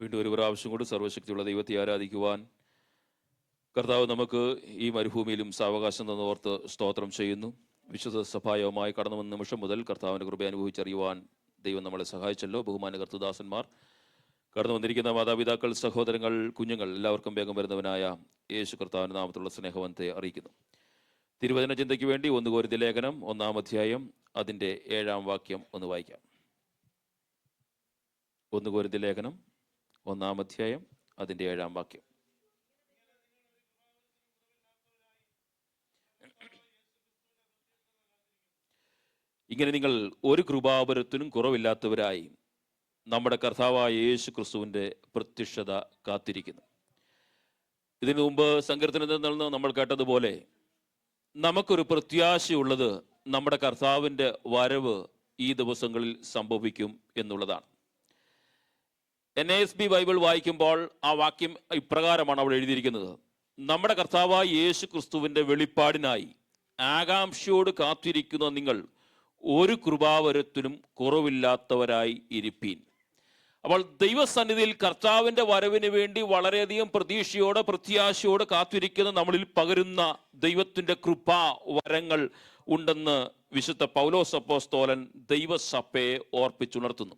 വീണ്ടും ഒരു പ്രാവശ്യം കൂടി സർവശക്തിയുള്ള ദൈവത്തെ ആരാധിക്കുവാൻ കർത്താവ് നമുക്ക് ഈ മരുഭൂമിയിലും സാവകാശം തന്നോർത്ത് സ്തോത്രം ചെയ്യുന്നു. വിശുദ്ധ സഭായവുമായി കടന്നു വന്ന നിമിഷം മുതൽ കർത്താവിന്റെ കൃപ അനുഭവിച്ചറിയുവാൻ ദൈവം നമ്മളെ സഹായിച്ചല്ലോ. ബഹുമാന കർത്തദാസന്മാർ കടന്നു വന്നിരിക്കുന്ന മാതാപിതാക്കൾ സഹോദരങ്ങൾ കുഞ്ഞുങ്ങൾ എല്ലാവർക്കും വേഗം വരുന്നവനായ യേശു കർത്താവിന്റെ നാമത്തിലുള്ള സ്നേഹവനത്തെ അറിയിക്കുന്നു. തിരുവചന ചിന്തയ്ക്ക് വേണ്ടി ഒന്ന് കോരിത ലേഖനം ഒന്നാം അധ്യായം അതിന്റെ ഏഴാം വാക്യം ഒന്ന് വായിക്കാം. ഒന്ന് കോരിത ലേഖനം ഒന്നാം അധ്യായം അതിന്റെ ഏഴാം വാക്യം. ഇങ്ങനെ നിങ്ങൾ ഒരു കൃപാപരത്തിനും കുറവില്ലാത്തവരായി നമ്മുടെ കർത്താവായ യേശു ക്രിസ്തുവിന്റെ പ്രത്യക്ഷത കാത്തിരിക്കുന്നു. ഇതിനു മുമ്പ് സങ്കീർത്തനത്തിൽ നിന്ന് നമ്മൾ കേട്ടതുപോലെ നമുക്കൊരു പ്രത്യാശയുള്ളത് നമ്മുടെ കർത്താവിന്റെ വരവ് ഈ ദിവസങ്ങളിൽ സംഭവിക്കും എന്നുള്ളതാണ്. എൻ എസ് ബി ബൈബിൾ വായിക്കുമ്പോൾ ആ വാക്യം ഇപ്രകാരമാണ് അവിടെ എഴുതിയിരിക്കുന്നത്. നമ്മുടെ കർത്താവായ യേശു ക്രിസ്തുവിന്റെ വെളിപ്പാടിനായി ആകാംക്ഷയോട് കാത്തിരിക്കുന്ന നിങ്ങൾ ഒരു കൃപാവരത്തിനും കുറവില്ലാത്തവരായി ഇരിപ്പീൻ. അപ്പോൾ ദൈവസന്നിധിയിൽ കർത്താവിന്റെ വരവിന് വേണ്ടി വളരെയധികം പ്രതീക്ഷയോടെ പ്രത്യാശയോടെ കാത്തിരിക്കുന്ന നമ്മളിൽ പകരുന്ന ദൈവത്തിന്റെ കൃപാ വരങ്ങൾ ഉണ്ടെന്ന് വിശുദ്ധ പൗലോസപ്പോസ്തോലൻ ദൈവസഭയെ ഓർപ്പിച്ചുണർത്തുന്നു.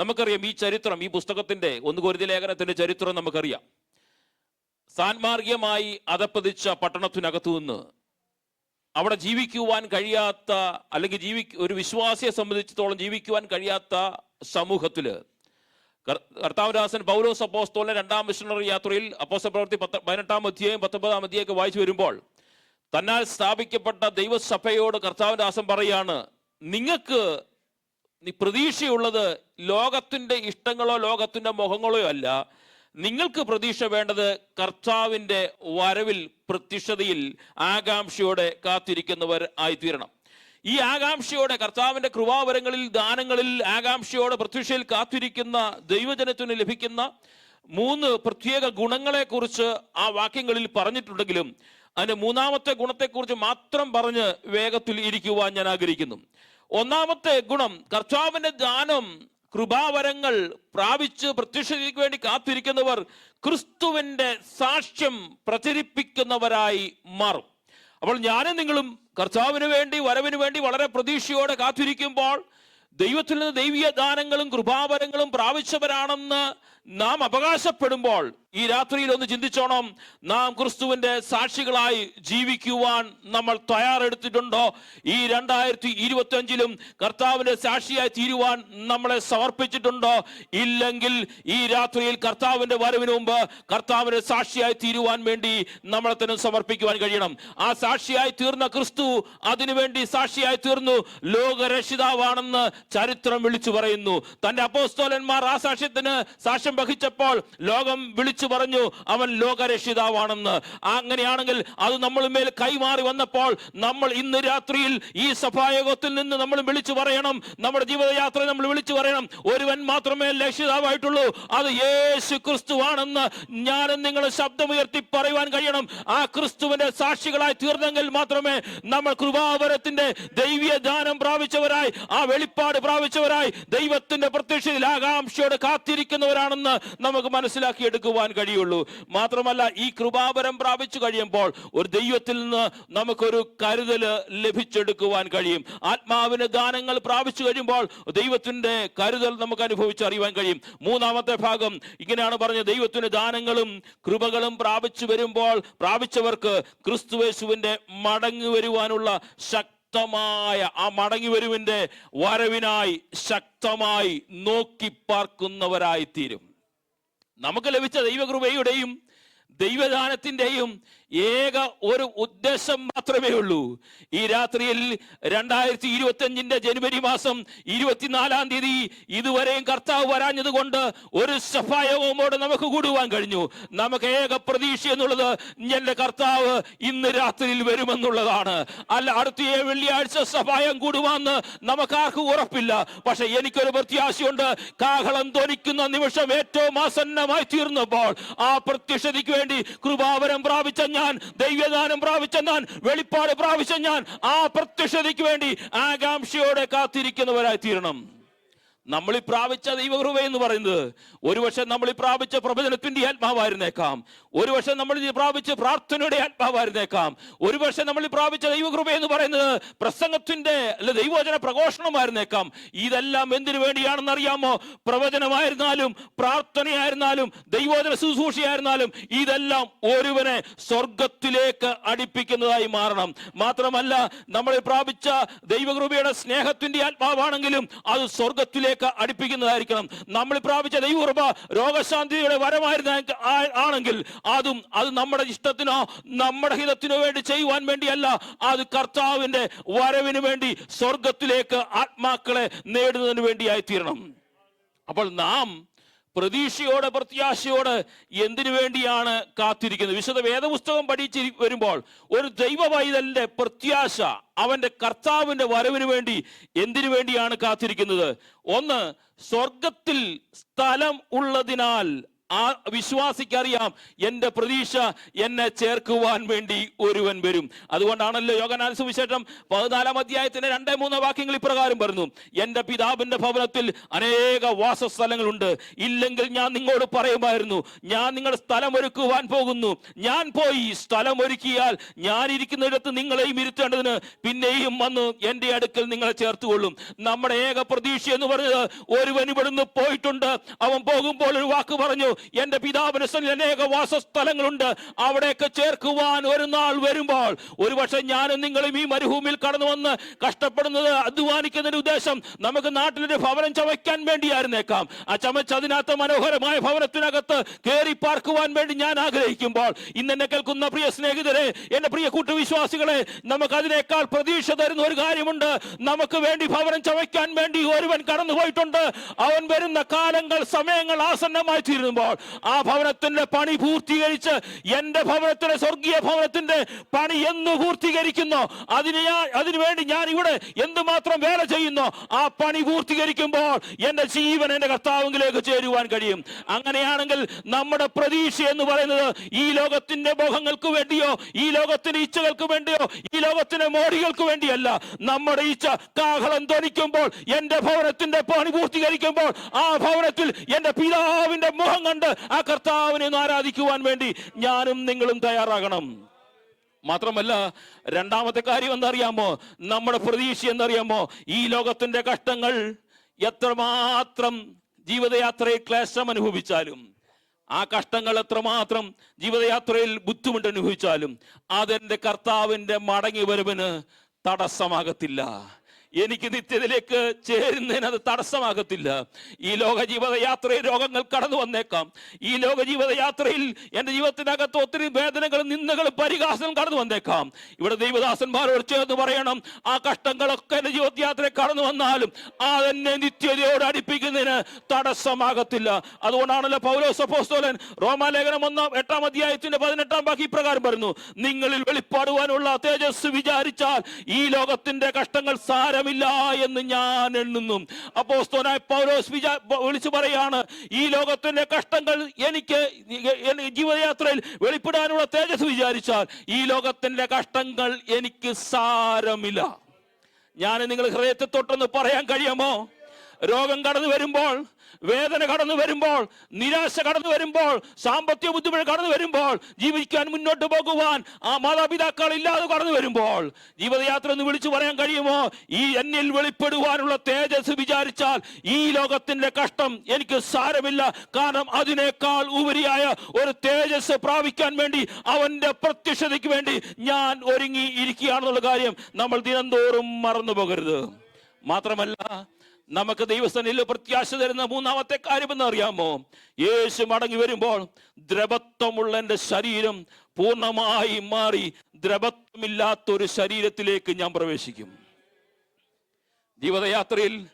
നമുക്കറിയാം ഈ ചരിത്രം ഈ പുസ്തകത്തിന്റെ ഒന്ന് കോരിത ലേഖനത്തിന്റെ ചരിത്രം നമുക്കറിയാം. സാൻമാർഗികമായി അതപ്പതിച്ച പട്ടണത്തിനകത്തു നിന്ന് അവിടെ ജീവിക്കുവാൻ കഴിയാത്ത അല്ലെങ്കിൽ ജീവി ഒരു വിശ്വാസിയെ സംബന്ധിച്ചിടത്തോളം ജീവിക്കുവാൻ കഴിയാത്ത സമൂഹത്തിൽ കർ- കർത്താവദാസൻ പൗലോസ് അപ്പോസ്തോലൻ രണ്ടാം മിഷണറി യാത്രയിൽ അപ്പോസ്ത പ്രവൃത്തി പത്ത് പതിനെട്ടാം അധ്യായം പത്തൊമ്പതാം അധ്യായമൊക്കെ വായിച്ചു വരുമ്പോൾ തന്നാൽ സ്ഥാപിക്കപ്പെട്ട ദൈവസഭയോട് കർത്താവദാസൻ പറയാണ് നിങ്ങൾക്ക് നീ പ്രതീക്ഷയുള്ളത് ലോകത്തിന്റെ ഇഷ്ടങ്ങളോ ലോകത്തിന്റെ മുഖങ്ങളോ അല്ല. നിങ്ങൾക്ക് പ്രതീക്ഷ വേണ്ടത് കർത്താവിന്റെ വരവിൽ പ്രത്യക്ഷതയിൽ ആകാംക്ഷയോടെ കാത്തിരിക്കുന്നവർ ആയിത്തീരണം. ഈ ആകാംക്ഷയോടെ കർത്താവിന്റെ കൃപാവരങ്ങളിൽ ദാനങ്ങളിൽ ആകാംക്ഷയോടെ പ്രത്യക്ഷയിൽ കാത്തിരിക്കുന്ന ദൈവജനത്തിന് ലഭിക്കുന്ന മൂന്ന് പ്രത്യേക ഗുണങ്ങളെക്കുറിച്ച് ആ വാക്യങ്ങളിൽ പറഞ്ഞിട്ടുണ്ടെങ്കിലും അതിന്റെ മൂന്നാമത്തെ ഗുണത്തെക്കുറിച്ച് മാത്രം പറഞ്ഞ് വേഗത്തിൽ ഇരിക്കുവാൻ ഞാൻ ആഗ്രഹിക്കുന്നു. ഒന്നാമത്തെ ഗുണം കർത്താവിന്റെ ദാനം കൃപാവരങ്ങൾ പ്രാപിച്ച് പ്രത്യക്ഷതയ്ക്ക് വേണ്ടി കാത്തിരിക്കുന്നവർ ക്രിസ്തുവിന്റെ സാക്ഷ്യം പ്രചരിപ്പിക്കുന്നവരായി മാറും. അപ്പോൾ ഞാനും നിങ്ങളും കർത്താവിന് വേണ്ടി വരവിന് വേണ്ടി വളരെ പ്രതീക്ഷയോടെ കാത്തിരിക്കുമ്പോൾ ദൈവത്തിൽ നിന്ന് ദൈവീയ ദാനങ്ങളും കൃപാവരങ്ങളും പ്രാപിച്ചവരാണെന്ന് നാം അവകാശപ്പെടുമ്പോൾ ഈ രാത്രിയിൽ ഒന്ന് ചിന്തിച്ചോണം നാം ക്രിസ്തുവിന്റെ സാക്ഷികളായി ജീവിക്കുവാൻ നമ്മൾ തയ്യാറെടുത്തിട്ടുണ്ടോ? ഈ രണ്ടായിരത്തി ഇരുപത്തി അഞ്ചിലും കർത്താവിന്റെ സാക്ഷിയായി തീരുവാൻ നമ്മളെ സമർപ്പിച്ചിട്ടുണ്ടോ? ഇല്ലെങ്കിൽ ഈ രാത്രിയിൽ കർത്താവിന്റെ വരവിന് മുമ്പ് കർത്താവിന്റെ സാക്ഷിയായി തീരുവാൻ വേണ്ടി നമ്മളെ തന്നെ സമർപ്പിക്കുവാൻ കഴിയണം. ആ സാക്ഷിയായി തീർന്ന ക്രിസ്തു അതിനുവേണ്ടി സാക്ഷിയായി തീർന്നു. ലോകരക്ഷിതാവാണെന്ന് ചരിത്രം വിളിച്ചു പറയുന്നു. തന്റെ അപ്പോസ്തോലന്മാർ ആ സാക്ഷ്യത്തിന് സാക്ഷ്യം വഹിച്ചപ്പോൾ ലോകം വിളിച്ചു പറഞ്ഞു അവൻ ലോകരക്ഷിതാവാണെന്ന്. അങ്ങനെയാണെങ്കിൽ അത് നമ്മളുമേൽ കൈമാറി വന്നപ്പോൾ നമ്മൾ ഇന്ന് രാത്രിയിൽ ഈ സഭായോഗത്തിൽ നിന്ന് നമ്മൾ വിളിച്ചു പറയണം. നമ്മുടെ ജീവിതയാത്ര നമ്മൾ വിളിച്ചു പറയണം. ഒരുവൻ മാത്രമേ രക്ഷിതാവായിട്ടുള്ളൂ. അത് യേശു ക്രിസ്തുവാണെന്ന് ഞാനും നിങ്ങൾ ശബ്ദമുയർത്തി പറയുവാൻ കഴിയണം. ആ ക്രിസ്തുവിന്റെ സാക്ഷികളായി തീർന്നെങ്കിൽ മാത്രമേ നമ്മൾ കൃപാവരത്തിന്റെ ദൈവീയ ദാനം പ്രാപിച്ചവരായി ആ വെളിപ്പാട് പ്രാപിച്ചവരായി ദൈവത്തിന്റെ പ്രത്യക്ഷയിൽ ആകാംക്ഷയോട് കാത്തിരിക്കുന്നവരാണെന്ന് നമുക്ക് മനസ്സിലാക്കി എടുക്കുവാൻ കഴിയുള്ളൂ. മാത്രമല്ല ഈ കൃപാപരം പ്രാപിച്ചു കഴിയുമ്പോൾ ഒരു ദൈവത്തിൽ നിന്ന് നമുക്കൊരു കരുതൽ ലഭിച്ചെടുക്കുവാൻ കഴിയും. ആത്മാവിന് ദാനങ്ങൾ പ്രാപിച്ചു കഴിയുമ്പോൾ ദൈവത്തിന്റെ കരുതൽ നമുക്ക് അനുഭവിച്ചറിയുവാൻ കഴിയും. മൂന്നാമത്തെ ഭാഗം ഇങ്ങനെയാണ് പറഞ്ഞത്. ദൈവത്തിന് ദാനങ്ങളും കൃപകളും പ്രാപിച്ചു വരുമ്പോൾ പ്രാപിച്ചവർക്ക് ക്രിസ്തുവേശുവിന്റെ മടങ്ങി വരുവാനുള്ള ശക്തമായ ആ മടങ്ങി വരുവിന്റെ വരവിനായി ശക്തമായി നോക്കി പാർക്കുന്നവരായി തീരും നമുക്ക് ലഭിച്ച ദൈവകൃപയുടെയും ദൈവദാനത്തിന്റെയും ഏക ഒരു ഉദ്ദേശം മാത്രമേ ഉള്ളൂ. ഈ രാത്രിയിൽ രണ്ടായിരത്തി ഇരുപത്തി അഞ്ചിന്റെ ജനുവരി മാസം ഇരുപത്തിനാലാം തീയതി ഇതുവരെയും കർത്താവ് വരാഞ്ഞത് കൊണ്ട് ഒരു സഫായവുമോട് നമുക്ക് കൂടുവാൻ കഴിഞ്ഞു. നമുക്ക് ഏക പ്രതീക്ഷ എന്നുള്ളത് എന്റെ കർത്താവ് ഇന്ന് രാത്രിയിൽ വരുമെന്നുള്ളതാണ്. അല്ല അടുത്ത വെള്ളിയാഴ്ച സഫായം കൂടുവാന്ന് നമുക്ക് ആർക്കും ഉറപ്പില്ല. പക്ഷെ എനിക്കൊരു പ്രത്യാശയുണ്ട്. കാഹളം ധ്വനിക്കുന്ന നിമിഷം ഏറ്റവും ആസന്നമായി തീർന്നപ്പോൾ ആ പ്രത്യക്ഷതയ്ക്ക് വേണ്ടി കൃപാവരം പ്രാപിച്ച ഞാൻ ദൈവദാനം പ്രാപിച്ച ഞാൻ വെളിപ്പാട് പ്രാപിച്ച ഞാൻ ആ പ്രത്യക്ഷതയ്ക്ക് വേണ്ടി ആകാംക്ഷയോടെ കാത്തിരിക്കുന്നവരായി തീരണം നമ്മൾ ഈ പ്രാപിച്ച ദൈവകൃപ എന്ന് പറയുന്നത് ഒരുപക്ഷെ നമ്മൾ ഈ പ്രാപിച്ച പ്രവചനത്തിന്റെ ആത്മാവായിരുന്നേക്കാം. ഒരുപക്ഷെ നമ്മൾ പ്രാപിച്ച് പ്രാർത്ഥനയുടെ ആത്മാവായിരുന്നേക്കാം. ഒരുപക്ഷെ നമ്മൾ പ്രാപിച്ച ദൈവകൃപ എന്ന് പറയുന്നത് പ്രസംഗത്തിന്റെ അല്ലെ ദൈവവചന പ്രഘോഷണമായിരുന്നേക്കാം. ഇതെല്ലാം എന്തിനു വേണ്ടിയാണെന്ന് അറിയാമോ? പ്രവചനമായിരുന്നാലും പ്രാർത്ഥനയായിരുന്നാലും ദൈവവചന ശുശ്രൂഷയായിരുന്നാലും ഇതെല്ലാം ഒരുവനെ സ്വർഗത്തിലേക്ക് അടുപ്പിക്കുന്നതായി മാറണം. മാത്രമല്ല നമ്മൾ പ്രാപിച്ച ദൈവകൃപയുടെ സ്നേഹത്തിന്റെ ആത്മാവാണെങ്കിലും അത് സ്വർഗത്തിലേക്ക് അടുപ്പിക്കുന്നതായിരിക്കണം. നമ്മൾ പ്രാപിച്ച ദൈവകൃപ രോഗശാന്തിയുടെ വരമായിരുന്ന ആണെങ്കിൽ അതും അത് നമ്മുടെ ഇഷ്ടത്തിനോ നമ്മുടെ ഹിതത്തിനോ വേണ്ടി ചെയ്യുവാൻ വേണ്ടിയല്ല. അത് കർത്താവിന്റെ വരവിന് വേണ്ടി സ്വർഗത്തിലേക്ക് ആത്മാക്കളെ നേടുന്നതിന് വേണ്ടിയായി തീരണം അപ്പോൾ നാം പ്രതീക്ഷയോടെ പ്രത്യാശയോടെ എന്തിനു വേണ്ടിയാണ് കാത്തിരിക്കുന്നത്? വിശുദ്ധ വേദപുസ്തകം പഠിച്ച് വരുമ്പോൾ ഒരു ദൈവ പൈതലിന്റെ പ്രത്യാശ അവന്റെ കർത്താവിന്റെ വരവിന് വേണ്ടി എന്തിനു വേണ്ടിയാണ് കാത്തിരിക്കുന്നത്? ഒന്ന് സ്വർഗത്തിൽ സ്ഥലം ഉള്ളതിനാൽ ആ വിശ്വാസിക്കറിയാം. എന്റെ പ്രതീക്ഷ എന്നെ ചേർക്കുവാൻ വേണ്ടി ഒരുവൻ വരും. അതുകൊണ്ടാണല്ലോ യോഗനാൻ സുവിശേഷം പതിനാലാം അധ്യായത്തിന്റെ രണ്ടേ മൂന്ന് വാക്യങ്ങൾ ഇപ്രകാരം പറഞ്ഞു. എന്റെ പിതാവിന്റെ ഭവനത്തിൽ അനേക വാസസ്ഥലങ്ങളുണ്ട്. ഇല്ലെങ്കിൽ ഞാൻ നിങ്ങളോട് പറയുമായിരുന്നു ഞാൻ നിങ്ങളുടെ സ്ഥലം ഒരുക്കുവാൻ പോകുന്നു. ഞാൻ പോയി സ്ഥലം ഒരുക്കിയാൽ ഞാൻ ഇരിക്കുന്നിടത്ത് നിങ്ങളെയും ഇരുത്തേണ്ടതിന് പിന്നെയും വന്ന് എന്റെ അടുക്കൽ നിങ്ങളെ ചേർത്തുകൊള്ളും. നമ്മുടെ ഏക പ്രതീക്ഷ എന്ന് പറഞ്ഞത് ഒരുവൻ ഇവിടുന്ന് പോയിട്ടുണ്ട്. അവൻ പോകുമ്പോൾ ഒരു വാക്ക് പറഞ്ഞു എന്റെ പിതാവിന് അനേക വാസസ്ഥലങ്ങളുണ്ട്. അവിടേക്ക് ചേർക്കുവാൻ ഒരു നാൾ വരുമ്പോൾ ഒരുപക്ഷെ ഞാനും നിങ്ങളും ഈ മരുഭൂമിയിൽ കടന്നു വന്ന് കഷ്ടപ്പെടുന്നത് അധ്വാനിക്കുന്നതിന് ഉദ്ദേശം നമുക്ക് നാട്ടിലൊരു ഭവനം ചമയ്ക്കാൻ വേണ്ടിയായിരുന്നേക്കാം. ആ ചമച്ച് അതിനകത്ത് മനോഹരമായ ഭവനത്തിനകത്ത് കയറി പാർക്കുവാൻ വേണ്ടി ഞാൻ ആഗ്രഹിക്കുമ്പോൾ ഇന്ന് എന്നെ കേൾക്കുന്ന പ്രിയ സ്നേഹിതരെ എന്റെ പ്രിയ കൂട്ടുവിശ്വാസികളെ നമുക്ക് അതിനേക്കാൾ പ്രതീക്ഷ തരുന്ന ഒരു കാര്യമുണ്ട്. നമുക്ക് വേണ്ടി ഭവനം ചമയ്ക്കാൻ വേണ്ടി ഒരുവൻ കടന്നു പോയിട്ടുണ്ട് അവൻ വരുന്ന കാലങ്ങൾ സമയങ്ങൾ ആസന്നമായി തീരുമ്പോൾ ആ ഭവനത്തിന്റെ പണി പൂർത്തീകരിച്ച് എന്റെ ഭവനത്തിന്റെ സ്വർഗീയ ഭവനത്തിന്റെ പണി എന്ന് പൂർത്തീകരിക്കുന്നു. അതിന് ഞാൻ അതിനു വേണ്ടി ഞാൻ ഇവിടെ എന്തുമാത്രം വേല ചെയ്യുന്നു ആ പണി പൂർത്തീകരിക്കുമ്പോൾ എന്റെ ജീവൻ എന്റെ കർത്താവിലേക്ക് ചേരുവാൻ കഴിയും. അങ്ങനെയാണെങ്കിൽ നമ്മുടെ പ്രതീക്ഷ എന്ന് പറയുന്നത് ഈ ലോകത്തിന്റെ മോഹങ്ങൾക്ക് വേണ്ടിയോ ഈ ലോകത്തിന്റെ ഇച്ഛകൾക്ക് വേണ്ടിയോ ഈ ലോകത്തിന്റെ മോടികൾക്ക് വേണ്ടിയല്ല. നമ്മുടെ ഇച്ഛ കാഹളം ധനിക്കുമ്പോൾ എന്റെ ഭവനത്തിന്റെ പണി പൂർത്തീകരിക്കുമ്പോൾ ആ ഭവനത്തിൽ എന്റെ പിതാവിന്റെ മുഖം ആ കർത്താവിനെ ഒന്ന് ആരാധിക്കുവാൻ വേണ്ടി ഞാനും നിങ്ങളും തയ്യാറാകണം. മാത്രമല്ല രണ്ടാമത്തെ കാര്യം എന്തറിയാമോ? നമ്മുടെ പ്രതീക്ഷ എന്തറിയാമോ? ഈ ലോകത്തിന്റെ കഷ്ടങ്ങൾ എത്രമാത്രം ജീവിതയാത്രയിൽ ക്ലേശം അനുഭവിച്ചാലും ആ കഷ്ടങ്ങൾ എത്രമാത്രം ജീവിതയാത്രയിൽ ബുദ്ധിമുട്ട് അനുഭവിച്ചാലും അതെന്റെ കർത്താവിന്റെ മടങ്ങി വരവിന് തടസ്സമാകത്തില്ല. എനിക്ക് നിത്യതയിലേക്ക് ചേരുന്നതിന് അത് തടസ്സമാകത്തില്ല. ഈ ലോക ജീവിതയാത്രയിൽ രോഗങ്ങൾ കടന്നു വന്നേക്കാം. ഈ ലോക ജീവിതയാത്രയിൽ എന്റെ ജീവിതത്തിനകത്ത് ഒത്തിരി വേദനകളും നിന്ദകളും പരിഹാസങ്ങളും കടന്നു വന്നേക്കാം. ഇവിടെ ദൈവദാസന്മാരോട് ചേർന്ന് പറയണം ആ കഷ്ടങ്ങളൊക്കെ എന്റെ ജീവിതയാത്രയിൽ കടന്നു വന്നാലും ആ എന്നെ നിത്യതയോട് അടുപ്പിക്കുന്നതിന് തടസ്സമാകത്തില്ല. അതുകൊണ്ടാണല്ലോ പൗലോസ് അപ്പോസ്തലൻ റോമാലേഖനം ഒന്നാം എട്ടാം അധ്യായത്തിന്റെ പതിനെട്ടാം ബാക്കി ഇപ്രകാരം പറഞ്ഞു നിങ്ങളിൽ വെളിപ്പാടുവാനുള്ള തേജസ് വിചാരിച്ചാൽ ഈ ലോകത്തിന്റെ കഷ്ടങ്ങൾ സാരമില്ല എന്ന് ഞാൻ എണ്ണുന്നു. അപ്പോസ്തലനായ പൗലോസ് വിചാ വിളിച്ചു പറയാണ് ഈ ലോകത്തിന്റെ കഷ്ടങ്ങൾ എനിക്ക് ജീവിതയാത്രയിൽ വെളിപ്പെടാനുള്ള തേജസ് വിചാരിച്ചാൽ ഈ ലോകത്തിന്റെ കഷ്ടങ്ങൾ എനിക്ക് സാരമില്ല. ഞാൻ നിങ്ങൾ ഹൃദയത്തെ തൊട്ടൊന്ന് പറയാൻ കഴിയുമോ? രോഗം കടന്നു വരുമ്പോൾ വേദന കടന്നു വരുമ്പോൾ നിരാശ കടന്നു വരുമ്പോൾ സാമ്പത്തിക ബുദ്ധിമുട്ട് കടന്നു വരുമ്പോൾ ജീവിക്കാൻ മുന്നോട്ട് പോകുവാൻ ആ മാതാപിതാക്കൾ ഇല്ലാതെ കടന്നു വരുമ്പോൾ ജീവിതയാത്ര എന്ന് വിളിച്ചു പറയാൻ കഴിയുമോ? ഈ എന്നിൽ വെളിപ്പെടുവാനുള്ള തേജസ് വിചാരിച്ചാൽ ഈ ലോകത്തിന്റെ കഷ്ടം എനിക്ക് സാരമില്ല. കാരണം അതിനേക്കാൾ ഉപരിയായ ഒരു തേജസ് പ്രാപിക്കാൻ വേണ്ടി അവന്റെ പ്രത്യക്ഷതയ്ക്ക് വേണ്ടി ഞാൻ ഒരുങ്ങി ഇരിക്കുകയാണെന്നുള്ള കാര്യം നമ്മൾ ദിനംതോറും മറന്നു പോകരുത്. മാത്രമല്ല നമുക്ക് ദൈവസ്ഥനിൽ പ്രത്യാശ തരുന്ന മൂന്നാമത്തെ കാര്യമെന്ന് അറിയാമോ? യേശു മടങ്ങി വരുമ്പോൾ ദ്രവത്വമുള്ള എന്റെ ശരീരം പൂർണമായി മാറി ദ്രവത്വമില്ലാത്ത ഒരു ശരീരത്തിലേക്ക് ഞാൻ പ്രവേശിക്കും. ജീവിതയാത്രയിൽ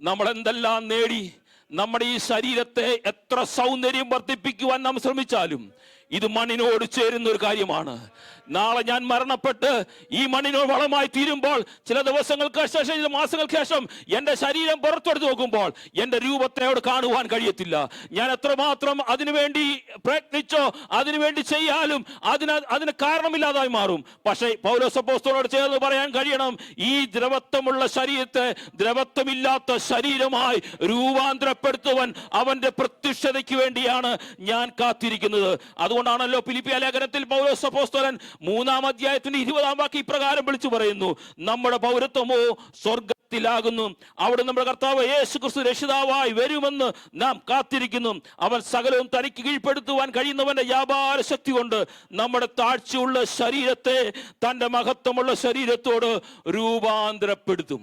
നമ്മൾ എന്തെല്ലാം നേടി നമ്മുടെ ഈ ശരീരത്തെ എത്ര സൗന്ദര്യം വർദ്ധിപ്പിക്കുവാൻ നാം ശ്രമിച്ചാലും ഇത് മണ്ണിനോട് ചേരുന്ന ഒരു കാര്യമാണ്. നാളെ ഞാൻ മരണപ്പെട്ട് ഈ മണ്ണിനോട് വളമായി തീരുമ്പോൾ ചില ദിവസങ്ങൾക്ക് ശേഷം ചില മാസങ്ങൾക്ക് ശേഷം എന്റെ ശരീരം പുറത്തെടുത്ത് നോക്കുമ്പോൾ എന്റെ രൂപത്തെയോട് കാണുവാൻ കഴിയത്തില്ല. ഞാൻ എത്രമാത്രം അതിനുവേണ്ടി പ്രയത്നിച്ചോ അതിനുവേണ്ടി ചെയ്യാലും അതിന് അതിന് കാരണമില്ലാതായി മാറും. പക്ഷേ പൗലോസപ്പോസ്തോട് ചേർന്ന് പറയാൻ കഴിയണം ഈ ദ്രവത്വമുള്ള ശരീരത്തെ ദ്രവത്വമില്ലാത്ത ശരീരമായി രൂപാന്തരപ്പെടുത്തുവാൻ അവന്റെ പ്രത്യക്ഷതയ്ക്ക് വേണ്ടിയാണ് ഞാൻ കാത്തിരിക്കുന്നത്. അതുകൊണ്ടാണല്ലോ ഫിലിപ്പിയ ലേഖനത്തിൽ പൗലോസപ്പോസ്തോലൻ മൂന്നാം അധ്യായത്തിന്റെ ഇരുപതാം വാക്ക് ഇപ്രകാരം വിളിച്ചു പറയുന്നു. നമ്മുടെ പൗരത്വമോ സ്വർഗത്തിലാകുന്നു അവിടെ നമ്മുടെ കർത്താവ് യേശു ക്രിസ്തു രക്ഷിതാവായി വരുമെന്ന് നാം കാത്തിരിക്കുന്നു. അവൻ സകലവും തനിക്ക് കീഴ്പ്പെടുത്തുവാൻ കഴിയുന്നവന്റെ വ്യാപാര ശക്തി കൊണ്ട് നമ്മുടെ താഴ്ചയുള്ള ശരീരത്തെ തന്റെ മഹത്വമുള്ള ശരീരത്തോട് രൂപാന്തരപ്പെടുത്തും.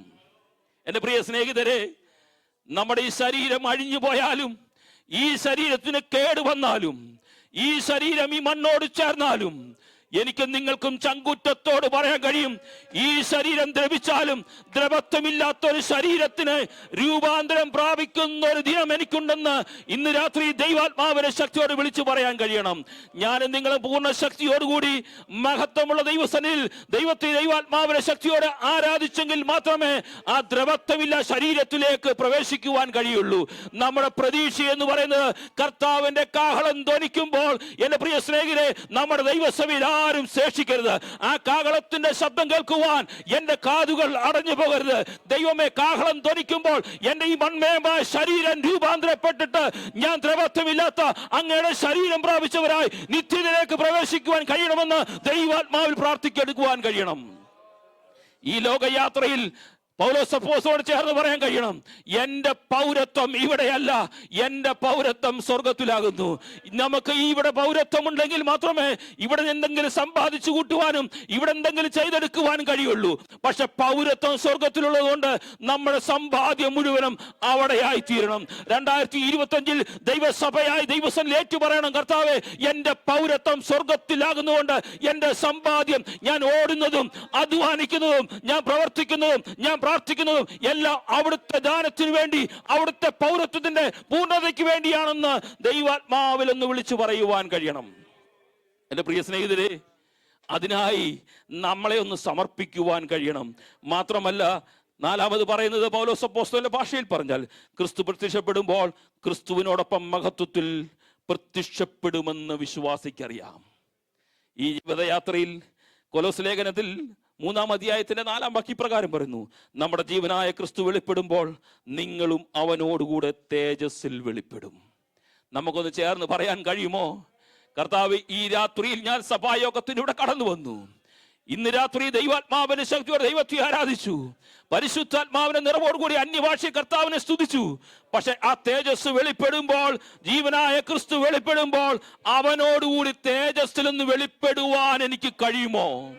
എന്റെ പ്രിയ സ്നേഹിതരെ നമ്മുടെ ഈ ശരീരം അഴിഞ്ഞു പോയാലും ഈ ശരീരത്തിന് കേട് വന്നാലും ഈ ശരീരം ഈ മണ്ണോട് ചേർന്നാലും എനിക്ക് നിങ്ങൾക്കും ചങ്കുറ്റത്തോട് പറയാൻ കഴിയും. ഈ ശരീരം ദ്രവിച്ചാലും ദ്രവത്വമില്ലാത്ത ഒരു ശരീരത്തിന് രൂപാന്തരം പ്രാപിക്കുന്ന ഒരു ദിനം എനിക്കുണ്ടെന്ന് ഇന്ന് രാത്രി ദൈവാത്മാവിനെ ശക്തിയോട് വിളിച്ചു പറയാൻ കഴിയണം. ഞാൻ നിങ്ങൾ പൂർണ ശക്തിയോടുകൂടി മഹത്വമുള്ള ദൈവസനിൽ ദൈവത്തെ ദൈവാത്മാവിനെ ശക്തിയോട് ആരാധിച്ചെങ്കിൽ മാത്രമേ ആ ദ്രവത്വമില്ല ശരീരത്തിലേക്ക് പ്രവേശിക്കുവാൻ കഴിയുള്ളൂ. നമ്മുടെ പ്രതീക്ഷ എന്ന് പറയുന്നത് കർത്താവിന്റെ കാഹളം ധ്വനിക്കുമ്പോൾ എന്റെ പ്രിയ സ്നേഹിതരെ നമ്മുടെ ദൈവസഭയിൽ ആരും ശേഷിക്കരുത്. ആ കാഹളത്തിന്റെ ശബ്ദം കേൾക്കുവാൻ എന്റെ കാതുകൾ അടഞ്ഞു പോകരുത്. ദൈവമേ കാഹളം ധ്വനിക്കുമ്പോൾ എന്റെ ഈ മൺമയമായ ശരീരം രൂപാന്തരപ്പെട്ടിട്ട് ഞാൻ ദ്രവത്വമില്ലാത്ത അങ്ങയുടെ ശരീരം പ്രാപിച്ചവരായി നിത്യതയിലേക്ക് പ്രവേശിക്കുവാൻ കഴിയണമെന്ന് ദൈവാത്മാവിൽ പ്രാർത്ഥിക്കെടുക്കുവാൻ കഴിയണം. ഈ ലോകയാത്രയിൽ പൗലോസപ്പോസോട് ചേർന്ന് പറയാൻ കഴിയണം എന്റെ പൗരത്വം ഇവിടെയല്ല എന്റെ പൗരത്വം സ്വർഗത്തിലാകുന്നു നമുക്ക് ഇവിടെ പൗരത്വം ഉണ്ടെങ്കിൽ മാത്രമേ ഇവിടെ എന്തെങ്കിലും സമ്പാദിച്ചു കൂട്ടുവാനും ഇവിടെ എന്തെങ്കിലും ചെയ്തെടുക്കുവാനും കഴിയുള്ളൂ. പക്ഷെ പൗരത്വം സ്വർഗത്തിലുള്ളതുകൊണ്ട് നമ്മുടെ സമ്പാദ്യം മുഴുവനും അവിടെയായി തീരണം രണ്ടായിരത്തി ഇരുപത്തി അഞ്ചിൽ ദൈവസഭയായി ദൈവസനിൽ ലേറ്റ് പറയണം കർത്താവെ എന്റെ പൗരത്വം സ്വർഗത്തിലാകുന്നതുകൊണ്ട് എന്റെ സമ്പാദ്യം ഞാൻ ഓടുന്നതും അധ്വാനിക്കുന്നതും ഞാൻ പ്രവർത്തിക്കുന്നതും ഞാൻ പ്രാർത്ഥിക്കുന്നതും എല്ലാം അവിടുത്തെ ദാനത്തിന് വേണ്ടി അവിടുത്തെ പൗരത്വത്തിന്റെ പൂർണതയ്ക്ക് വേണ്ടിയാണെന്ന് ദൈവാത്മാവിൽ ഒന്ന് വിളിച്ചു പറയുവാൻ കഴിയണം. എന്റെ പ്രിയ സ്നേഹിതരെ അതിനായി നമ്മളെ ഒന്ന് സമർപ്പിക്കുവാൻ കഴിയണം. മാത്രമല്ല നാലാമത് പറയുന്നത് പൗലോസ് പൗലോസപ്പോസ്തോലിന്റെ ഭാഷയിൽ പറഞ്ഞാൽ ക്രിസ്തു പ്രത്യക്ഷപ്പെടുമ്പോൾ ക്രിസ്തുവിനോടൊപ്പം മഹത്വത്തിൽ പ്രത്യക്ഷപ്പെടുമെന്ന് വിശ്വാസിക്കറിയാം. ഈ ജീവിതയാത്രയിൽ കൊലോസ് ലേഖനത്തിൽ മൂന്നാം അധ്യായത്തിന്റെ നാലാം വാക്യ പ്രകാരം പറയുന്നു നമ്മുടെ ജീവനായ ക്രിസ്തു വെളിപ്പെടുമ്പോൾ നിങ്ങളും അവനോടുകൂടെ തേജസ്സിൽ വെളിപ്പെടും. നമുക്കൊന്ന് ചേർന്ന് പറയാൻ കഴിയുമോ? കർത്താവ് ഈ രാത്രിയിൽ ഞാൻ സഭായോഗത്തിലൂടെ കടന്നു വന്നു ഇന്ന് രാത്രി ദൈവാത്മാവിന്റെ ശക്തിയോടെ ദൈവത്തെ ആരാധിച്ചു. പരിശുദ്ധാത്മാവിന്റെ നിറവോടുകൂടി അന്യഭാഷ കർത്താവിനെ സ്തുതിച്ചു. പക്ഷെ ആ തേജസ് വെളിപ്പെടുമ്പോൾ ജീവനായ ക്രിസ്തു വെളിപ്പെടുമ്പോൾ അവനോടുകൂടി തേജസ്സിൽ നിന്ന് വെളിപ്പെടുവാൻ എനിക്ക് കഴിയുമോ?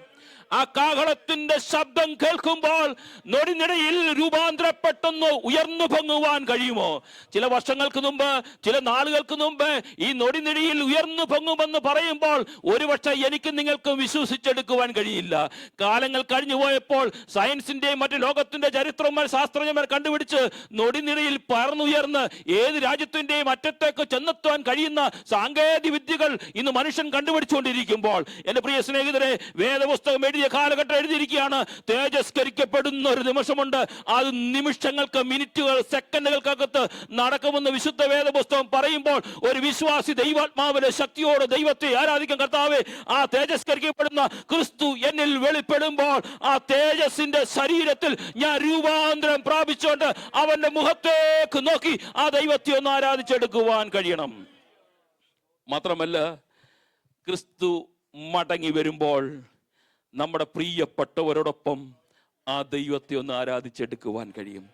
ആ കാഹളത്തിന്റെ ശബ്ദം കേൾക്കുമ്പോൾ നൊടിനിടയിൽ രൂപാന്തരപ്പെട്ടൊന്ന് ഉയർന്നു പൊങ്ങുവാൻ കഴിയുമോ? ചില വർഷങ്ങൾക്ക് മുമ്പ് ചില നാളുകൾക്ക് മുമ്പ് ഈ നൊടിനിടയിൽ ഉയർന്നു പൊങ്ങുമെന്ന് പറയുമ്പോൾ ഒരുപക്ഷെ എനിക്ക് നിങ്ങൾക്കും വിശ്വസിച്ചെടുക്കുവാൻ കഴിയില്ല. കാലങ്ങൾ കഴിഞ്ഞു പോയപ്പോൾ സയൻസിന്റെയും മറ്റു ലോകത്തിന്റെ ചരിത്രവും ശാസ്ത്രജ്ഞന്മാർ കണ്ടുപിടിച്ച് നൊടിനിടയിൽ പറന്നുയർന്ന് ഏത് രാജ്യത്തിന്റെയും അറ്റത്തേക്ക് ചെന്നെത്താൻ കഴിയുന്ന സാങ്കേതിക വിദ്യകൾ ഇന്ന് മനുഷ്യൻ കണ്ടുപിടിച്ചുകൊണ്ടിരിക്കുമ്പോൾ. എന്റെ പ്രിയ സ്നേഹിതരെ വേദപുസ്തകം എഴുതിയ കാലഘട്ടം എഴുതിയിരിക്കുകയാണ്. തേജസ്കരിക്കപ്പെടുന്ന ഒരു നിമിഷമുണ്ട്. അത് നിമിഷങ്ങൾക്ക് മിനിറ്റുകൾ സെക്കൻഡുകൾക്കകത്ത് നടക്കുമെന്ന് വിശുദ്ധ വേദപുസ്തകം പറയുമ്പോൾ ഒരു വിശ്വാസി ദൈവാത്മാവിന്റെ ശക്തിയോട് ദൈവത്തെ ആരാധിക്കും കർത്താവെ. ആ തേജസ്കരിക്കപ്പെടുന്ന ക്രിസ്തു എന്നിൽ വെളിപ്പെടുമ്പോൾ ആ തേജസിന്റെ ശരീരത്തിൽ ഞാൻ രൂപാന്തരം പ്രാപിച്ചുകൊണ്ട് അവന്റെ മുഖത്തേക്ക് നോക്കി ആ ദൈവത്തെ ഒന്ന് ആരാധിച്ചെടുക്കുവാൻ കഴിയണം. മാത്രമല്ല ക്രിസ്തു മടങ്ങി വരുമ്പോൾ നമ്മുടെ പ്രിയപ്പെട്ടവരോടൊപ്പം ആ ദൈവത്തെ ഒന്ന് ആരാധിച്ചെടുക്കുവാൻ കഴിയും.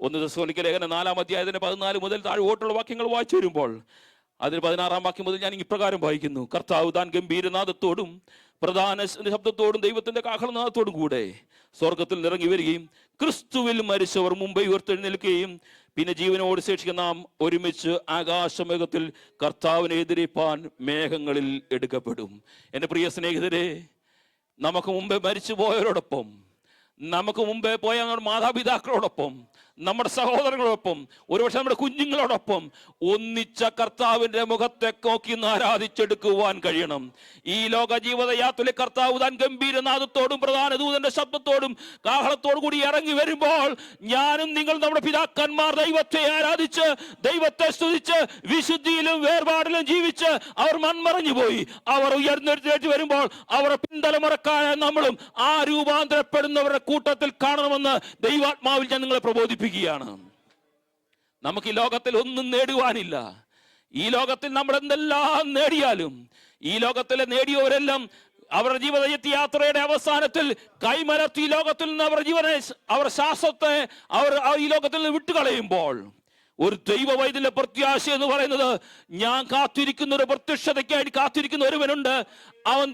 ഒന്ന് ദിവസം ലേഖനം നാലാം അധ്യായത്തിന് പതിനാല് മുതൽ താഴോട്ടുള്ള വാക്യങ്ങൾ വായിച്ചു വരുമ്പോൾ അതിന് പതിനാറാം വാക്യം മുതൽ ഞാൻ ഇപ്രകാരം വായിക്കുന്നു. കർത്താവ് താൻ ഗംഭീരനാഥത്തോടും പ്രധാന ശബ്ദത്തോടും ദൈവത്തിന്റെ കാഹളനാഥത്തോടും കൂടെ സ്വർഗത്തിൽ നിറങ്ങി വരികയും ക്രിസ്തുവിൽ മരിച്ചവർ മുമ്പേ ഉയർത്തെഴുന്നേൽക്കുകയും പിന്നെ ജീവനോട് ശേഷിക്കുന്ന നാം ഒരുമിച്ച് ആകാശമേഘത്തിൽ കർത്താവിനെ എതിരേപ്പാൻ മേഘങ്ങളിൽ എടുക്കപ്പെടും. എന്റെ പ്രിയ സ്നേഹിതരെ നമുക്ക് മുമ്പേ മരിച്ചു പോയവരോടൊപ്പം നമുക്ക് മുമ്പേ പോയ മാതാപിതാക്കളോടൊപ്പം നമ്മുടെ സഹോദരങ്ങളോടൊപ്പം ഒരുപക്ഷെ നമ്മുടെ കുഞ്ഞുങ്ങളോടൊപ്പം ഒന്നിച്ച കർത്താവിന്റെ മുഖത്തെ നോക്കി ആരാധിച്ചെടുക്കുവാൻ കഴിയണം. ഈ ലോക ജീവിതയാത്രയിൽ കർത്താവ് താൻ ഗംഭീരനാഥത്തോടും പ്രധാന ദൂതന്റെ ശബ്ദത്തോടും കാഹളത്തോടും കൂടി ഇറങ്ങി വരുമ്പോൾ ഞാനും നിങ്ങൾ നമ്മുടെ പിതാക്കന്മാർ ദൈവത്തെ ആരാധിച്ച് ദൈവത്തെ സ്തുതിച്ച് വിശുദ്ധിയിലും വേർപാടിലും ജീവിച്ച് അവർ മൺമറഞ്ഞു പോയി. അവർ ഉയർന്നെഴുന്നേറ്റ് വരുമ്പോൾ അവർ പിന്തലമുറക്കായ നമ്മളും ആ രൂപാന്തരപ്പെടുന്നവരുടെ കൂട്ടത്തിൽ കാണണമെന്ന് ദൈവാത്മാവിൽ ഞാൻ നിങ്ങളെ പ്രബോധിപ്പിക്കുകയാണ് നമുക്ക് ഈ ലോകത്തിൽ ഒന്നും നേടുവാനില്ല. ഈ ലോകത്തിൽ നമ്മൾ എന്തെല്ലാം നേടിയാലും ഈ ലോകത്തിലെ നേടിയവരെല്ലാം അവരുടെ ജീവിത യാത്രയുടെ അവസാനത്തിൽ കൈമലർത്തി ഈ ലോകത്തിൽ നിന്ന് അവരുടെ ജീവനെ അവർ ശ്വാസത്തെ അവർ ഈ ലോകത്തിൽ നിന്ന് വിട്ടുകളയുമ്പോൾ ഒരു ദൈവവൈദ്യ പ്രത്യാശ എന്ന് പറയുന്നത് ഞാൻ കാത്തിരിക്കുന്ന ഒരു പ്രത്യക്ഷതയ്ക്കായിട്ട് കാത്തിരിക്കുന്ന ഒരുവനുണ്ട് അവൻ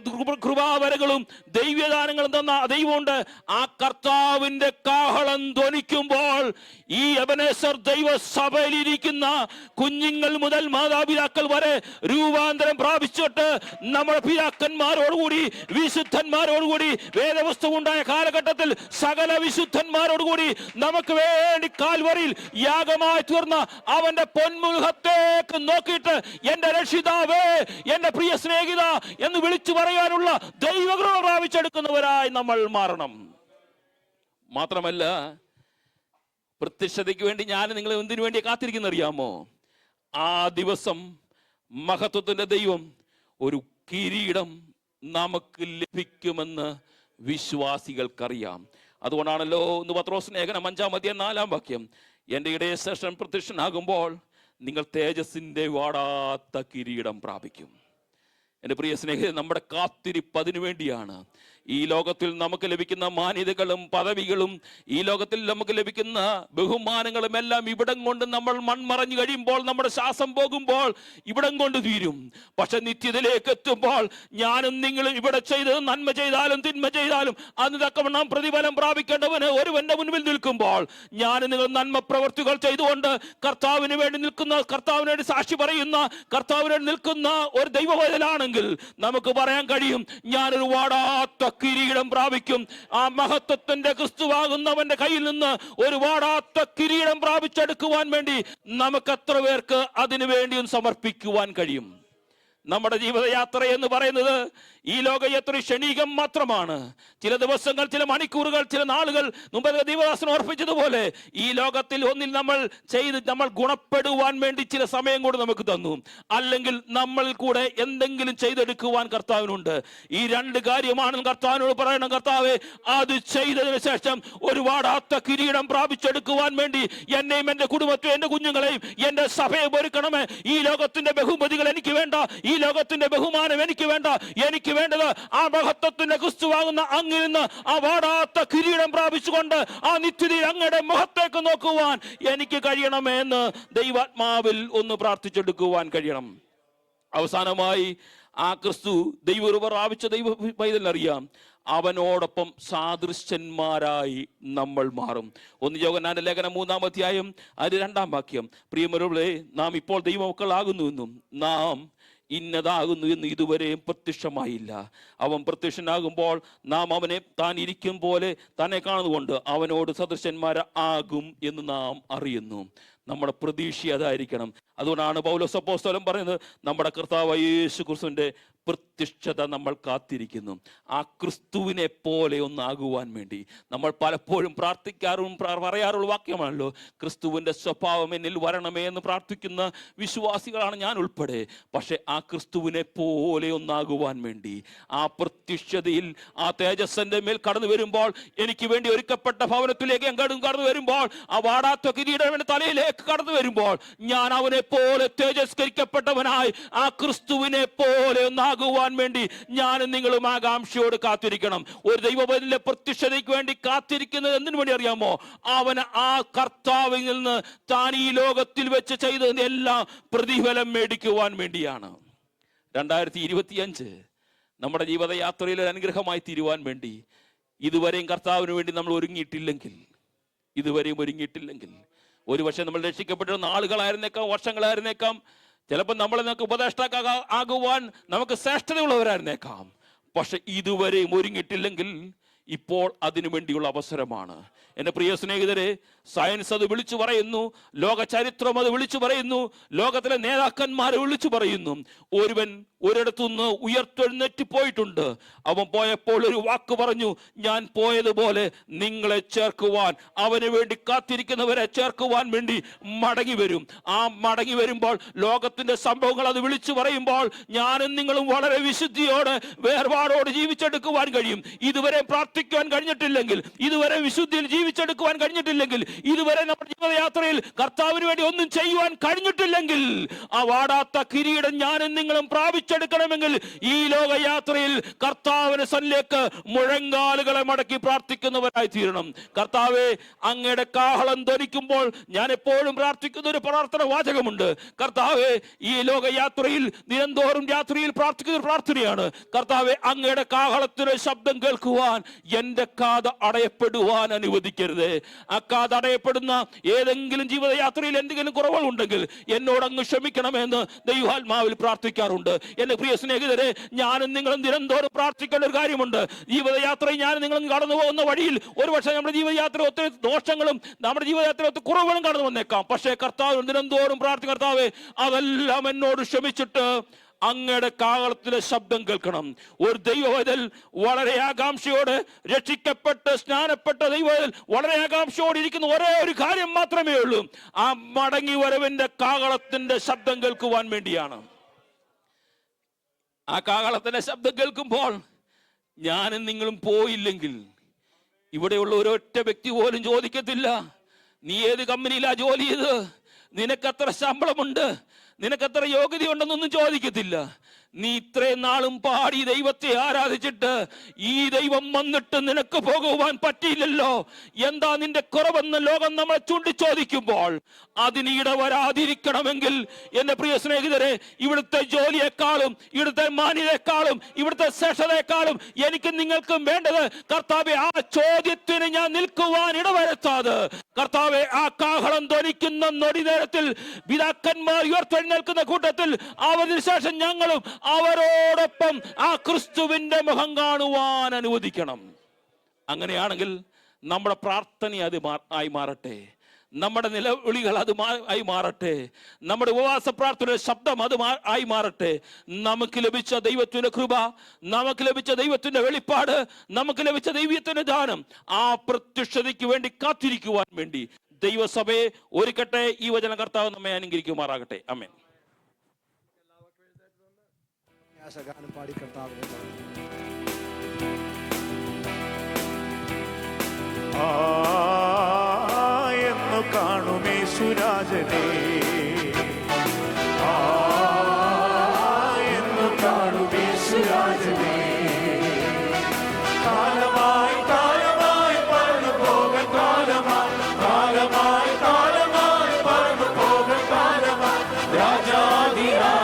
കൃപാവരകളും ദൈവദാനങ്ങളും തന്ന ദൈവമുണ്ട്. ആ കർത്താവിന്റെ കാഹളം ധ്വനിക്കുമ്പോൾ ഈ എബനേസർ ദൈവസഭയിലിരിക്കുന്ന കുഞ്ഞുങ്ങൾ മുതൽ മാതാപിതാക്കൾ വരെ രൂപാന്തരം പ്രാപിച്ചിട്ട് നമ്മുടെ പിതാക്കന്മാരോടുകൂടി വിശുദ്ധന്മാരോടുകൂടി വേദവസ്തു ഉണ്ടായ കാലഘട്ടത്തിൽ സകല വിശുദ്ധന്മാരോടുകൂടി നമുക്ക് വേണ്ടി കാൽവറിയിൽ യാഗമായി തീർന്ന അവന്റെ പൊന്മുഖത്തേക്ക് നോക്കിയിട്ട് എന്റെ രക്ഷിതാവേ എന്റെ പ്രിയ സ്നേഹിത എന്ന് വിളിച്ചു പറയാനുള്ള ദൈവകൃപ പ്രാപിച്ചെടുക്കുന്നവരായി നമ്മൾ മാറണം. മാത്രമല്ല പ്രത്യക്ഷതയ്ക്ക് വേണ്ടി ഞാൻ നിങ്ങൾ എന്തിനു വേണ്ടി കാത്തിരിക്കുന്ന അറിയാമോ ആ ദിവസം മഹത്വത്തിന്റെ ദൈവം ഒരു കിരീടം നമുക്ക് ലഭിക്കുമെന്ന് വിശ്വാസികൾക്കറിയാം. അതുകൊണ്ടാണല്ലോ ഇന്ന് പത്രോസ് ലേഖനം അഞ്ചാം അധ്യായം നാലാം വാക്യം എന്റെ ഇടയ ശേഷം പ്രത്യക്ഷനാകുമ്പോൾ നിങ്ങൾ തേജസ്സിന്റെ വാടാത്ത കിരീടം പ്രാപിക്കും. എന്റെ പ്രിയ സ്നേഹിതൻ നമ്മുടെ കാത്തിരിപ്പ് അതിനു വേണ്ടിയാണ് ഈ ലോകത്തിൽ നമുക്ക് ലഭിക്കുന്ന മാന്യതകളും പദവികളും ഈ ലോകത്തിൽ നമുക്ക് ലഭിക്കുന്ന ബഹുമാനങ്ങളും എല്ലാം ഇവിടം കൊണ്ട് നമ്മൾ മൺമറഞ്ഞു കഴിയുമ്പോൾ നമ്മുടെ ശ്വാസം പോകുമ്പോൾ ഇവിടം കൊണ്ട് തീരും. പക്ഷെ നിത്യതയിലേക്ക് എത്തുമ്പോൾ ഞാനും നിങ്ങൾ ഇവിടെ ചെയ്തത് നന്മ ചെയ്താലും തിന്മ ചെയ്താലും അന്ന് തക്കവണ്ണം പ്രതിഫലം പ്രാപിക്കേണ്ടവന് ഒരുവന്റെ മുൻപിൽ നിൽക്കുമ്പോൾ ഞാൻ നിങ്ങൾ നന്മ പ്രവർത്തികൾ ചെയ്തുകൊണ്ട് കർത്താവിന് വേണ്ടി നിൽക്കുന്ന കർത്താവിന് വേണ്ടി സാക്ഷി പറയുന്ന കർത്താവിന് വേണ്ടി നിൽക്കുന്ന ഒരു ദൈവവേദനാണെങ്കിൽ നമുക്ക് പറയാൻ കഴിയും ഞാനൊരു വാടാത്ത കിരീടം പ്രാപിക്കും. ആ മഹത്വത്തിന്റെ ക്രിസ്തുവാകുന്നവന്റെ കയ്യിൽ നിന്ന് ഒരു വാടാത്ത കിരീടം പ്രാപിച്ചെടുക്കുവാൻ വേണ്ടി നമുക്ക് എത്ര പേർക്ക് അതിനു വേണ്ടിയും സമർപ്പിക്കുവാൻ കഴിയും? നമ്മുടെ ജീവിതയാത്ര എന്ന് പറയുന്നത് ഈ ലോകയാത്ര ക്ഷണികം മാത്രമാണ്. ചില ദിവസങ്ങൾ ചില മണിക്കൂറുകൾ ചില നാളുകൾ മുമ്പ് ദൈവദാസൻ ഓർപ്പിച്ചതുപോലെ ഈ ലോകത്തിൽ ഒന്നിൽ നമ്മൾ ചെയ്ത് നമ്മൾ ഗുണപ്പെടുവാൻ വേണ്ടി ചില സമയം കൂടെ നമുക്ക് തന്നു. അല്ലെങ്കിൽ നമ്മൾ കൂടെ എന്തെങ്കിലും ചെയ്തെടുക്കുവാൻ കർത്താവിനുണ്ട്. ഈ രണ്ട് കാര്യമാണ് കർത്താവിനോട് പറയണം. കർത്താവ് അത് ചെയ്തതിനു ശേഷം ഒരു വാടാത്ത കിരീടം പ്രാപിച്ചെടുക്കുവാൻ വേണ്ടി എന്നെയും എന്റെ കുടുംബത്തെയും എന്റെ കുഞ്ഞുങ്ങളെയും എന്റെ സഭയെ ഒരുക്കണമേ ഈ ലോകത്തിന്റെ ബഹുമതികൾ എനിക്ക് വേണ്ട. ഈ ലോകത്തിന്റെ ബഹുമാനം എനിക്ക് വേണ്ട എനിക്ക് വേണ്ടത് ആ മഹത്വത്തിന്റെ ക്രിസ്തുവാകുന്ന അങ്ങിൽ നിന്ന് ആ വാടാത്ത കിരീടം പ്രാപിച്ചുകൊണ്ട് ആ നിത്യതയിൽ അങ്ങയുടെ മുഖത്തേക്ക് നോക്കുവാൻ എനിക്ക് കഴിയണമെന്ന് ദൈവാത്മാവിൽ ഒന്ന് പ്രാർത്ഥിച്ചെടുക്കുവാൻ കഴിയണം. അവസാനമായി ആ ക്രിസ്തു ദൈവ പ്രാപിച്ച ദൈവ പൈതലറിയാം അവനോടൊപ്പം സാദൃശ്യന്മാരായി നമ്മൾ മാറും. ഒന്ന് യോഗനാന്റെ ലേഖനം മൂന്നാം അധ്യായം അതിന് രണ്ടാം വാക്യം. പ്രിയമരുളെ നാം ഇപ്പോൾ ദൈവമക്കളാകുന്നു എന്നും നാം ഇന്നതാകുന്നു എന്ന് ഇതുവരെയും പ്രത്യക്ഷമായില്ല. അവൻ പ്രത്യക്ഷനാകുമ്പോൾ നാം അവനെ താൻ ഇരിക്കും പോലെ തന്നെ കാണുന്നുകൊണ്ട് അവനോട് സദൃശന്മാരെ ആകും എന്ന് നാം അറിയുന്നു. നമ്മുടെ പ്രതീക്ഷ അതായിരിക്കണം. അതുകൊണ്ടാണ് പൗലോസ് അപ്പോസ്തലൻ പറയുന്നത് നമ്മുടെ കർത്താവ് യേശു ക്രിസ്തുവിന്റെ പ്രത്യക്ഷത നമ്മൾ കാത്തിരിക്കുന്നു. ആ ക്രിസ്തുവിനെ പോലെ ഒന്നാകുവാൻ വേണ്ടി. നമ്മൾ പലപ്പോഴും പ്രാർത്ഥിക്കാറും പറയാറുള്ള വാക്യമാണല്ലോ ക്രിസ്തുവിന്റെ സ്വഭാവം എന്നിൽ വരണമേ എന്ന് പ്രാർത്ഥിക്കുന്ന വിശ്വാസികളാണ് ഞാൻ ഉൾപ്പെടെ. പക്ഷെ ആ ക്രിസ്തുവിനെ പോലെ ഒന്നാകുവാൻ വേണ്ടി ആ പ്രത്യക്ഷതയിൽ ആ തേജസ്സന്റെ മേൽ കടന്നു വരുമ്പോൾ എനിക്ക് വേണ്ടി ഒരുക്കപ്പെട്ട ഭവനത്തിലേക്ക് ഞാൻ കടന്നു വരുമ്പോൾ ആ വാടാത്ത കിരീടം എന്റെ തലയിലേക്ക് കടന്നു വരുമ്പോൾ ഞാൻ അവനെ പോലെ തേജസ്കരിക്കപ്പെട്ടവനായി ആ ക്രിസ്തുവിനെ പോലെ ഒന്നാകുവാൻ വേണ്ടി ഞാനും നിങ്ങളും ആകാംക്ഷയോട് കാത്തിരിക്കണം. ഒരു ദൈവബലിലെ പ്രത്യക്ഷതയ്ക്ക് വേണ്ടി കാത്തിരിക്കുന്നത് എന്തിനു വേണ്ടി അറിയാമോ? അവൻ ആ കർത്താവിൽ നിന്ന് താൻ ഈ ലോകത്തിൽ വെച്ച് ചെയ്തതിന്റെ എല്ലാ പ്രതിഫലം മേടിക്കുവാൻ വേണ്ടിയാണ്. രണ്ടായിരത്തി ഇരുപത്തിയഞ്ച് നമ്മുടെ ജീവിതയാത്രയിൽ ഒരു അനുഗ്രഹമായി തീരുവാൻ വേണ്ടി ഇതുവരെയും കർത്താവിന് വേണ്ടി നമ്മൾ ഒരുങ്ങിയിട്ടില്ലെങ്കിൽ ഇതുവരെയും ഒരുങ്ങിയിട്ടില്ലെങ്കിൽ ഒരു പക്ഷേ നമ്മൾ രക്ഷിക്കപ്പെട്ട നാളുകളായിരുന്നേക്കാം വർഷങ്ങളായിരുന്നേക്കാം ചിലപ്പോൾ നമ്മൾ നിങ്ങൾക്ക് ഉപദേഷ്ടാക്ക ആകുവാൻ നമുക്ക് ശ്രേഷ്ഠതയുള്ളവരായിരുന്നേക്കാം. പക്ഷെ ഇതുവരെയും ഒരുങ്ങിയിട്ടില്ലെങ്കിൽ ഇപ്പോൾ അതിനു വേണ്ടിയുള്ള അവസരമാണ്. എന്റെ പ്രിയ സ്നേഹിതരെ സയൻസ് അത് വിളിച്ചു പറയുന്നു ലോക ചരിത്രം അത് വിളിച്ചു പറയുന്നു ലോകത്തിലെ നേതാക്കന്മാരെ വിളിച്ചു പറയുന്നു. ഒരുവൻ ഒരിടത്തുനിന്ന് ഉയർത്തെഴുന്നേറ്റ് പോയിട്ടുണ്ട്. അവൻ പോയപ്പോൾ ഒരു വാക്ക് പറഞ്ഞു ഞാൻ പോയതുപോലെ നിങ്ങളെ ചേർക്കുവാൻ അവന് വേണ്ടി കാത്തിരിക്കുന്നവരെ ചേർക്കുവാൻ വേണ്ടി മടങ്ങി വരും. ആ മടങ്ങി വരുമ്പോൾ ലോകത്തിന്റെ സംഭവങ്ങൾ അത് വിളിച്ചു പറയുമ്പോൾ ഞാനും നിങ്ങളും വളരെ വിശുദ്ധിയോടെ വേർപാടോട് ജീവിച്ചെടുക്കുവാൻ കഴിയും. ഇതുവരെ പ്രാർത്ഥിക്കുവാൻ കഴിഞ്ഞിട്ടില്ലെങ്കിൽ ഇതുവരെ വിശുദ്ധിയിൽ ജീവിച്ചെടുക്കുവാൻ കഴിഞ്ഞിട്ടില്ലെങ്കിൽ ഇതുവരെ നമ്മുടെ ജീവിതയാത്രയിൽ കർത്താവിന് വേണ്ടി ഒന്നും ചെയ്യുവാൻ കഴിഞ്ഞിട്ടില്ലെങ്കിൽ ആ വാടാത്ത കിരീടം ഞാനും നിങ്ങളും പ്രാപിച്ചെടുക്കണമെങ്കിൽ ഈ ലോകയാത്രയിൽ കർത്താവിന് സന്നിലേക്ക് മുഴങ്കാലുകളെ മടക്കി പ്രാർത്ഥിക്കുന്നവരായി തീരണം. കർത്താവെ അങ്ങയുടെ കാഹളം ധരിക്കുമ്പോൾ ഞാൻ എപ്പോഴും പ്രാർത്ഥിക്കുന്ന ഒരു പ്രാർത്ഥന വാചകമുണ്ട്. കർത്താവെ ഈ ലോകയാത്രയിൽ നിരന്തോറും രാത്രിയിൽ പ്രാർത്ഥിക്കുന്ന ഒരു പ്രാർത്ഥനയാണ്. കർത്താവെ അങ്ങയുടെ കാഹളത്തിന് ശബ്ദം കേൾക്കുവാൻ എന്റെ കാത അടയപ്പെടുവാൻ അനുവദിക്കരുത് ആ അക്കാ തടയപ്പെടുന്ന ഏതെങ്കിലും ജീവിതയാത്രയിൽ എന്തെങ്കിലും കുറവുകൾ ഉണ്ടെങ്കിൽ എന്നോട് അങ്ങ് ക്ഷമിക്കണമെന്ന് ദൈവാത്മാവിൽ പ്രാർത്ഥിക്കാറുണ്ട്. എന്റെ പ്രിയ സ്നേഹിതരെ ഞാനും നിങ്ങളും നിരന്തോറും പ്രാർത്ഥിക്കേണ്ട ഒരു കാര്യമുണ്ട്. ജീവിതയാത്രയിൽ ഞാനും നിങ്ങളും കടന്നു പോകുന്ന വഴിയിൽ ഒരുപക്ഷെ നമ്മുടെ ജീവിതയാത്ര ഒത്തിരി ദോഷങ്ങളും നമ്മുടെ ജീവിതയാത്ര ഒത്തിരി കുറവുകളും കടന്നു വന്നേക്കാം. പക്ഷേ കർത്താവ് നിരന്തോറും പ്രാർത്ഥി കർത്താവെ അതെല്ലാം എന്നോട് ക്ഷമിച്ചിട്ട് അങ്ങയുടെ കാകളത്തിലെ ശബ്ദം കേൾക്കണം. ഒരു ദൈവവതൽ വളരെ ആകാംക്ഷയോട് രക്ഷിക്കപ്പെട്ട് സ്നാനപ്പെട്ട ദൈവവതൽ വളരെ ആകാംക്ഷയോടെ ഇരിക്കുന്ന ഒരേ ഒരു കാര്യം മാത്രമേ ഉള്ളൂ. ആ മടങ്ങി വരവിന്റെ കാകളത്തിന്റെ ശബ്ദം കേൾക്കുവാൻ വേണ്ടിയാണ്. ആ കാവളത്തിന്റെ ശബ്ദം കേൾക്കുമ്പോൾ ഞാനും നിങ്ങളും പോയില്ലെങ്കിൽ ഇവിടെയുള്ള ഒരൊറ്റ വ്യക്തി പോലും ചോദിക്കത്തില്ല. നീ ഏത് കമ്പനിയിലാ ജോലി ചെയ്ത് നിനക്കത്ര ശമ്പളമുണ്ട് നിനക്കത്ര യോഗ്യതയുണ്ടെന്നൊന്നും ചോദിക്കത്തില്ല. നീ ഇത്രയും നാളും പാടി ദൈവത്തെ ആരാധിച്ചിട്ട് ഈ ദൈവം വന്നിട്ട് നിനക്ക് പോകുവാൻ പറ്റിയില്ലല്ലോ. എന്താ നിന്റെ കുറവെന്ന് ലോകം നമ്മളെ ചൂണ്ടിച്ചോദിക്കുമ്പോൾ അതിന് വരാതിരിക്കണമെങ്കിൽ എന്റെ പ്രിയ സ്നേഹിതരെ ഇവിടുത്തെ ജോലിയെക്കാളും ഇവിടുത്തെ മാന്യതയെക്കാളും ഇവിടുത്തെ ശേഷതയെക്കാളും എനിക്ക് നിങ്ങൾക്കും വേണ്ടത് കർത്താവെ ആ ചോദ്യത്തിന് ഞാൻ നിൽക്കുവാൻ ഇടവരുത്താതെ. കർത്താവെ ആ കാഹളം ധ്വനിക്കുന്ന നൊടി നേരത്തിൽ പിതാക്കന്മാർ ഉയർത്തെഴുന്നേൽക്കുന്ന കൂട്ടത്തിൽ അവരിന് ശേഷം ഞങ്ങളും അവരോടൊപ്പം ആ ക്രിസ്തുവിന്റെ മുഖം കാണുവാൻ അനുവദിക്കണം. അങ്ങനെയാണെങ്കിൽ നമ്മുടെ പ്രാർത്ഥന അത് ആയി മാറട്ടെ. നമ്മുടെ നിലവിളികൾ അത് ആയി മാറട്ടെ. നമ്മുടെ ഉപവാസ പ്രാർത്ഥനയുടെ ശബ്ദം അത് ആയി മാറട്ടെ. നമുക്ക് ലഭിച്ച ദൈവത്തിന്റെ കൃപ നമുക്ക് ലഭിച്ച ദൈവത്തിന്റെ വെളിപ്പാട് നമുക്ക് ലഭിച്ച ദൈവത്തിന്റെ ദാനം ആ പ്രത്യക്ഷതയ്ക്ക് വേണ്ടി കാത്തിരിക്കുവാൻ വേണ്ടി ദൈവസഭയെ ഒരുക്കട്ടെ. ഈ വചന കർത്താവ് നമ്മെ അനുകരിക്കുമാറാകട്ടെ അമേൻ ഗാനം പാടി കർത്താവിനെ. എന്നു കാണുമേ സുരാജനെ എന്നു കാണുമേ സുരാജനെ കാലമായി കാലമായി പറന്നു പോകൻ കാലമായി. കാലമായി കാലമായി പറന്നു പോകൻ കാലമായി. രാജാതിരാജൻ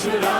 ആ എന്നു കാണും യേശുരാജനെ